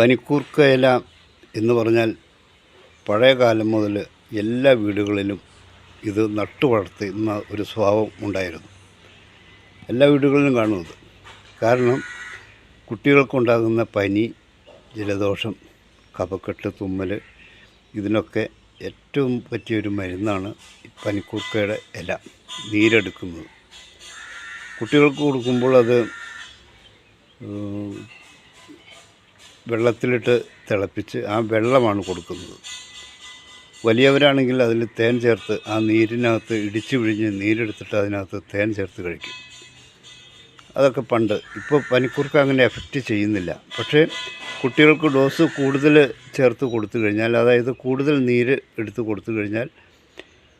പനിക്കൂർക്ക ഇല എന്ന് പറഞ്ഞാൽ പഴയ കാലം മുതൽ എല്ലാ വീടുകളിലും ഇത് നട്ടു വളർത്തുന്ന ഒരു സ്വഭാവം ഉണ്ടായിരുന്നു. എല്ലാ വീടുകളിലും കാണുന്നത്. കാരണം കുട്ടികൾക്കുണ്ടാകുന്ന പനി ജലദോഷം കഫക്കെട്ട് തുമ്മൽ ഇതിനൊക്കെ ഏറ്റവും പറ്റിയൊരു മരുന്നാണ് പനിക്കൂർക്കയുടെ ഇല നീരെടുക്കുന്നത്. കുട്ടികൾക്ക് കൊടുക്കുമ്പോൾ അത് വെള്ളത്തിലിട്ട് തിളപ്പിച്ച് ആ വെള്ളമാണ് കൊടുക്കുന്നത്. വലിയവരാണെങ്കിൽ അതിൽ തേൻ ചേർത്ത് ആ നീരിനകത്ത് ഇടിച്ചു പിഴിഞ്ഞ് നീരെടുത്തിട്ട് അതിനകത്ത് തേൻ ചേർത്ത് കഴിക്കും. അതൊക്കെ പണ്ട് ഇപ്പോൾ പനിക്കൂർക്ക് അങ്ങനെ എഫക്റ്റ് ചെയ്യുന്നില്ല. പക്ഷേ കുട്ടികൾക്ക് ഡോസ് കൂടുതൽ ചേർത്ത് കൊടുത്തു കഴിഞ്ഞാൽ അതായത് കൂടുതൽ നീര് എടുത്ത് കൊടുത്തു കഴിഞ്ഞാൽ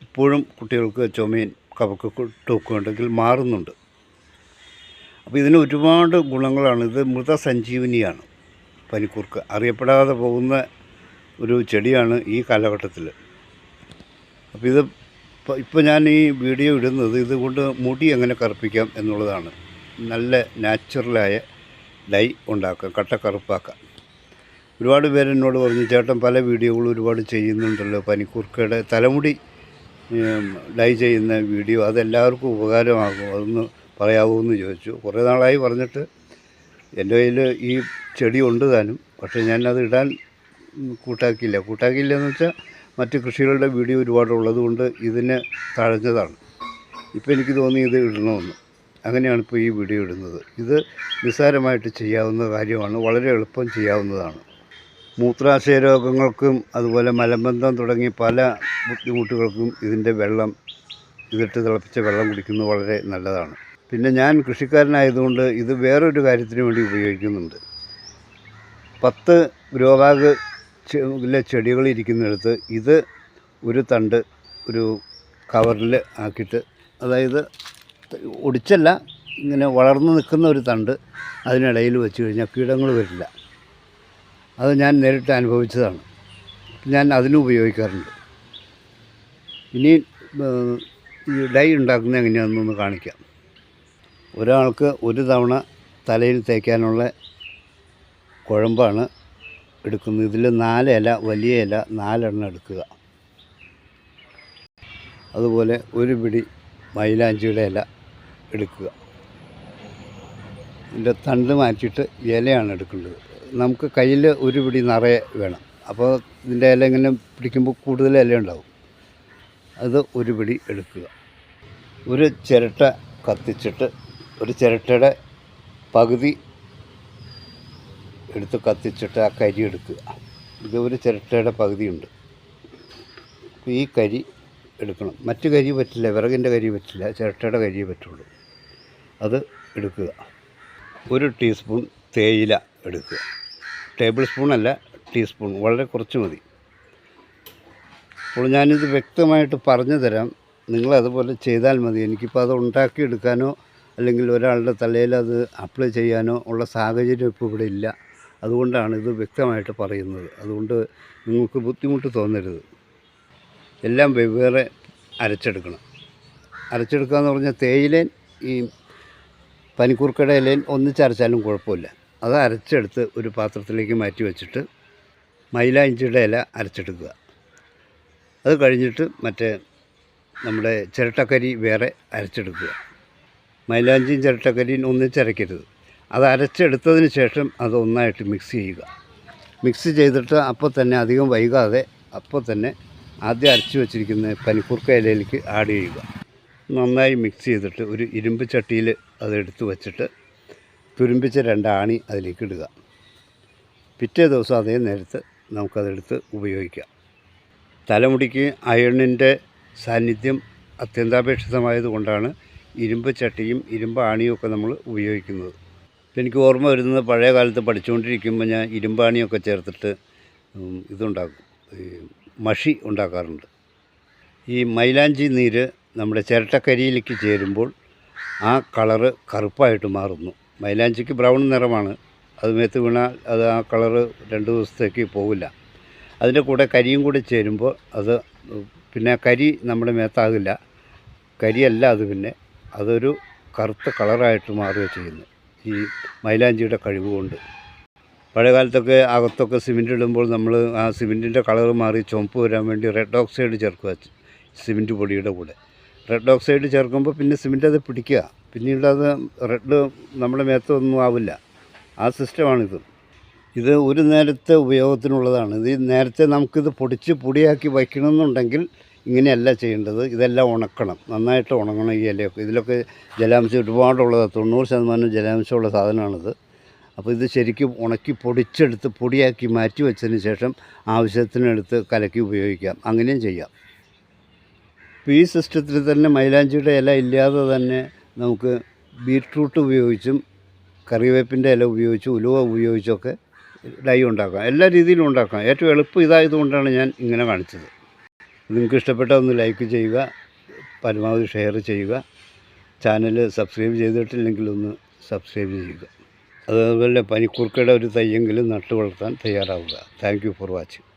ഇപ്പോഴും കുട്ടികൾക്ക് ചുമയും കവക്ക ഉണ്ടെങ്കിൽ മാറുന്നുണ്ട്. അപ്പോൾ ഇതിന് ഒരുപാട് ഗുണങ്ങളാണ്. ഇത് മൃതസഞ്ജീവനിയാണ്. പനിക്കൂർക്ക അറിയപ്പെടാതെ പോകുന്ന ഒരു ചെടിയാണ് ഈ കാലഘട്ടത്തിൽ. അപ്പോൾ ഇത് ഇപ്പോൾ ഞാൻ ഈ വീഡിയോ ഇടുന്നത് ഇതുകൊണ്ട് മുടി എങ്ങനെ കറുപ്പിക്കാം എന്നുള്ളതാണ്. നല്ല നാച്ചുറലായ ഡൈ ഉണ്ടാക്കാം കട്ടക്കറുപ്പാക്കാം ഒരുപാട് പേര് എന്നോട് പറഞ്ഞു ചേട്ടൻ പല വീഡിയോകളും ഒരുപാട് ചെയ്യുന്നുണ്ടല്ലോ പനിക്കൂർക്കയുടെ തലമുടി ഡൈ ചെയ്യുന്ന വീഡിയോ അതെല്ലാവർക്കും ഉപകാരമാകും അതൊന്ന് പറയാവൂ എന്ന് ചോദിച്ചു. കുറേ നാളായി പറഞ്ഞിട്ട് എന്റെ കയ്യിൽ ഈ ചെടി ഉണ്ട് താനും പക്ഷേ ഞാനത് ഇടാൻ കൂട്ടാക്കിയില്ല. കൂട്ടാക്കിയില്ല എന്ന് വെച്ചാൽ മറ്റ് കൃഷികളുടെ വീഡിയോ ഒരുപാട് ഉള്ളതുകൊണ്ട് ഇതിന് തഴഞ്ഞതാണ്. ഇപ്പോൾ എനിക്ക് തോന്നി ഇത് ഇടണമെന്ന്. അങ്ങനെയാണ് ഇപ്പോൾ ഈ വീഡിയോ ഇടുന്നത്. ഇത് നിസ്സാരമായിട്ട് ചെയ്യാവുന്ന കാര്യമാണ്. വളരെ എളുപ്പം ചെയ്യാവുന്നതാണ്. മൂത്രാശയ രോഗങ്ങൾക്കും അതുപോലെ മലബന്ധം തുടങ്ങി പല ബുദ്ധിമുട്ടുകൾക്കും ഇതിന്റെ വെള്ളം ഇതിട്ട് തിളപ്പിച്ച വെള്ളം കുടിക്കുന്നത് വളരെ നല്ലതാണ്. പിന്നെ ഞാൻ കൃഷിക്കാരനായതുകൊണ്ട് ഇത് വേറൊരു കാര്യത്തിന് വേണ്ടി ഉപയോഗിക്കുന്നുണ്ട്. പത്ത് ഗ്രോബാഗ് ചെ ചെടികൾ ഇരിക്കുന്നിടത്ത് ഇത് ഒരു തണ്ട് ഒരു കവറിൽ ആക്കിയിട്ട് അതായത് ഒടിച്ചല്ല ഇങ്ങനെ വളർന്നു നിൽക്കുന്ന ഒരു തണ്ട് അതിനിടയിൽ വെച്ച് കഴിഞ്ഞാൽ കീടങ്ങൾ വരില്ല. അത് ഞാൻ നേരിട്ട് അനുഭവിച്ചതാണ്. ഞാൻ അതിനും ഉപയോഗിക്കാറുണ്ട്. ഇനി ഈ ഡൈ ഉണ്ടാക്കുന്നത് എങ്ങനെയാണെന്നൊന്ന് കാണിക്കാം. ഒരാൾക്ക് ഒരു തവണ തലയിൽ തേക്കാനുള്ള കുഴമ്പാണ് എടുക്കുന്നത്. ഇതിൽ നാല് ഇല വലിയ ഇല നാലെണ്ണം എടുക്കുക. അതുപോലെ ഒരു പിടി മൈലാഞ്ചിയുടെ ഇല എടുക്കുക. ഇതിന്റെ തണ്ട് മാറ്റിയിട്ട് ഇലയാണ് എടുക്കേണ്ടത്. നമുക്ക് കയ്യിൽ ഒരു പിടി നിറയെ വേണം. അപ്പോൾ ഇതിന്റെ ഇല ഇങ്ങനെ പിടിക്കുമ്പോൾ കൂടുതൽ ഇല ഉണ്ടാവും. അത് ഒരു പിടി എടുക്കുക. ഒരു ചിരട്ട കത്തിച്ചിട്ട് ഒരു ചിരട്ടയുടെ പകുതി എടുത്ത് കത്തിച്ചിട്ട് ആ കരി എടുക്കുക. ഇത് ഒരു ചിരട്ടയുടെ പകുതിയുണ്ട്. അപ്പോൾ ഈ കരി എടുക്കണം. മറ്റ് കരി പറ്റില്ല. വിറകിന്റെ കരി പറ്റില്ല. ചിരട്ടയുടെ കരിയേ പറ്റുള്ളൂ. അത് എടുക്കുക. ഒരു ടീസ്പൂൺ തേയില എടുക്കുക. ടേബിൾ സ്പൂൺ അല്ല ടീസ്പൂൺ. വളരെ കുറച്ച് മതി. അപ്പോൾ ഞാനിത് വ്യക്തമായിട്ട് പറഞ്ഞു തരാം. നിങ്ങളതുപോലെ ചെയ്താൽ മതി. എനിക്കിപ്പോൾ അത് ഉണ്ടാക്കിയെടുക്കാനോ അല്ലെങ്കിൽ ഒരാളുടെ തലയിൽ അത് അപ്ലൈ ചെയ്യാനോ ഉള്ള സാഹചര്യം ഇപ്പോൾ ഇവിടെ ഇല്ല. അതുകൊണ്ടാണ് ഇത് വ്യക്തമായിട്ട് പറയുന്നത്. അതുകൊണ്ട് നിങ്ങൾക്ക് ബുദ്ധിമുട്ട് തോന്നരുത്. എല്ലാം വെവ്വേറെ അരച്ചെടുക്കണം. അരച്ചെടുക്കുക എന്ന് പറഞ്ഞാൽ തേയിലേൻ ഈ പനിക്കൂർക്കയുടെ ഇലയിൽ ഒന്നിച്ചരച്ചാലും കുഴപ്പമില്ല. അത് അരച്ചെടുത്ത് ഒരു പാത്രത്തിലേക്ക് മാറ്റി വെച്ചിട്ട് മൈലാഞ്ചിയുടെ ഇല അരച്ചെടുക്കുക. അത് കഴിഞ്ഞിട്ട് മറ്റേ നമ്മുടെ ചിരട്ടക്കരി വേറെ അരച്ചെടുക്കുക. മൈലാഞ്ചിയും ചിരട്ടക്കരിയും ഒന്നിച്ചരയ്ക്കരുത് അത് അരച്ചെടുത്തതിന് ശേഷം അത് ഒന്നായിട്ട് മിക്സ് ചെയ്യുക. മിക്സ് ചെയ്തിട്ട് അപ്പോൾ തന്നെ അധികം വൈകാതെ അപ്പോൾ തന്നെ ആദ്യം അരച്ച് വെച്ചിരിക്കുന്ന പനിക്കൂർക്ക ഇലയിലേക്ക് ആഡ് ചെയ്യുക. നന്നായി മിക്സ് ചെയ്തിട്ട് ഒരു ഇരുമ്പ് ചട്ടിയിൽ അതെടുത്ത് വെച്ചിട്ട് തുരുമ്പിച്ച രണ്ടാണി അതിലേക്ക് ഇടുക. പിറ്റേ ദിവസം അതേ നേരത്ത് നമുക്കതെടുത്ത് ഉപയോഗിക്കാം. തലമുടിക്ക് അയണിന്റെ സാന്നിധ്യം അത്യന്താപേക്ഷിതമായതുകൊണ്ടാണ് ഇരുമ്പ് ചട്ടിയും ഇരുമ്പ് ആണിയും ഒക്കെ നമ്മൾ ഉപയോഗിക്കുന്നത്. എനിക്ക് ഓർമ്മ വരുന്നത് പഴയ കാലത്ത് പഠിച്ചുകൊണ്ടിരിക്കുമ്പോൾ ഞാൻ ഇരുമ്പാണിയൊക്കെ ചേർത്തിട്ട് ഇതുണ്ടാക്കും. ഈ മഷി ഉണ്ടാക്കാറുണ്ട്. ഈ മൈലാഞ്ചി നീര് നമ്മുടെ ചിരട്ടക്കരിയിലേക്ക് ചേരുമ്പോൾ ആ കളറ് കറുപ്പായിട്ട് മാറുന്നു. മൈലാഞ്ചിക്ക് ബ്രൗൺ നിറമാണ്. അത് മേത്ത് വീണാൽ അത് ആ കളറ് രണ്ട് ദിവസത്തേക്ക് പോകില്ല അതിന്റെ കൂടെ കരിയും കൂടി ചേരുമ്പോൾ അത് പിന്നെ കരി നമ്മുടെ മേത്താകില്ല. കരിയല്ല അത് പിന്നെ. അതൊരു കറുത്ത കളറായിട്ട് മാറുകയാണ് ചെയ്യുന്നത്. ഈ മൈലാഞ്ചിയുടെ കഴിവ് കൊണ്ട്. പഴയ കാലത്തൊക്കെ അകത്തൊക്കെ സിമെന്റ് ഇടുമ്പോൾ നമ്മൾ ആ സിമെന്റിന്റെ കളർ മാറി ചുവപ്പ് വരാൻ വേണ്ടി റെഡ് ഓക്സൈഡ് ചേർക്കുക സിമെന്റ് പൊടിയുടെ കൂടെ. റെഡ് ഓക്സൈഡ് ചേർക്കുമ്പോൾ പിന്നെ സിമെന്റ് അത് പിടിക്കുക. പിന്നീട് അത് റെഡ് നമ്മുടെ മേത്തൊന്നും ആവില്ല. ആ സിസ്റ്റമാണിത്. ഇത് ഒരു നേരത്തെ ഉപയോഗത്തിനുള്ളതാണ്. ഇത് നേരത്തെ നമുക്കിത് പൊടിച്ച് പൊടിയാക്കി വയ്ക്കണമെന്നുണ്ടെങ്കിൽ ഇങ്ങനെയല്ല ചെയ്യേണ്ടത് ഇതെല്ലാം ഉണക്കണം. നന്നായിട്ട് ഉണങ്ങണം ഈ ഇലയൊക്കെ. ഇതിലൊക്കെ ജലാംശം ഒരുപാടുള്ളത് തൊണ്ണൂറ് ശതമാനം ജലാംശമുള്ള സാധനമാണിത്. അപ്പോൾ ഇത് ശരിക്കും ഉണക്കി പൊടിച്ചെടുത്ത് പൊടിയാക്കി മാറ്റി വെച്ചതിന് ശേഷം ആവശ്യത്തിനെടുത്ത് കലക്കി ഉപയോഗിക്കാം. അങ്ങനെയും ചെയ്യാം. ഇപ്പോൾ ഈ സിസ്റ്റത്തിൽ തന്നെ മൈലാഞ്ചിയുടെ ഇല ഇല്ലാതെ തന്നെ നമുക്ക് ബീട്രൂട്ട് ഉപയോഗിച്ചും കറിവേപ്പിന്റെ ഇല ഉപയോഗിച്ചും ഉലുവ ഉപയോഗിച്ചൊക്കെ ഡൈ ഉണ്ടാക്കാം. എല്ലാ രീതിയിലും ഉണ്ടാക്കാം. ഏറ്റവും എളുപ്പം ഇതായതുകൊണ്ടാണ് ഞാൻ ഇങ്ങനെ കാണിച്ചത്. നിങ്ങൾക്ക് ഇഷ്ടപ്പെട്ട ഒന്ന് ലൈക്ക് ചെയ്യുക പരമാവധി ഷെയർ ചെയ്യുക. ചാനൽ സബ്സ്ക്രൈബ് ചെയ്തിട്ടില്ലെങ്കിൽ ഒന്ന് സബ്സ്ക്രൈബ് ചെയ്യുക. അതുപോലെ പനിക്കൂർക്കയുടെ ഒരു തയ്യെങ്കിലും നട്ടു വളർത്താൻ തയ്യാറാവുക. Thank for watching.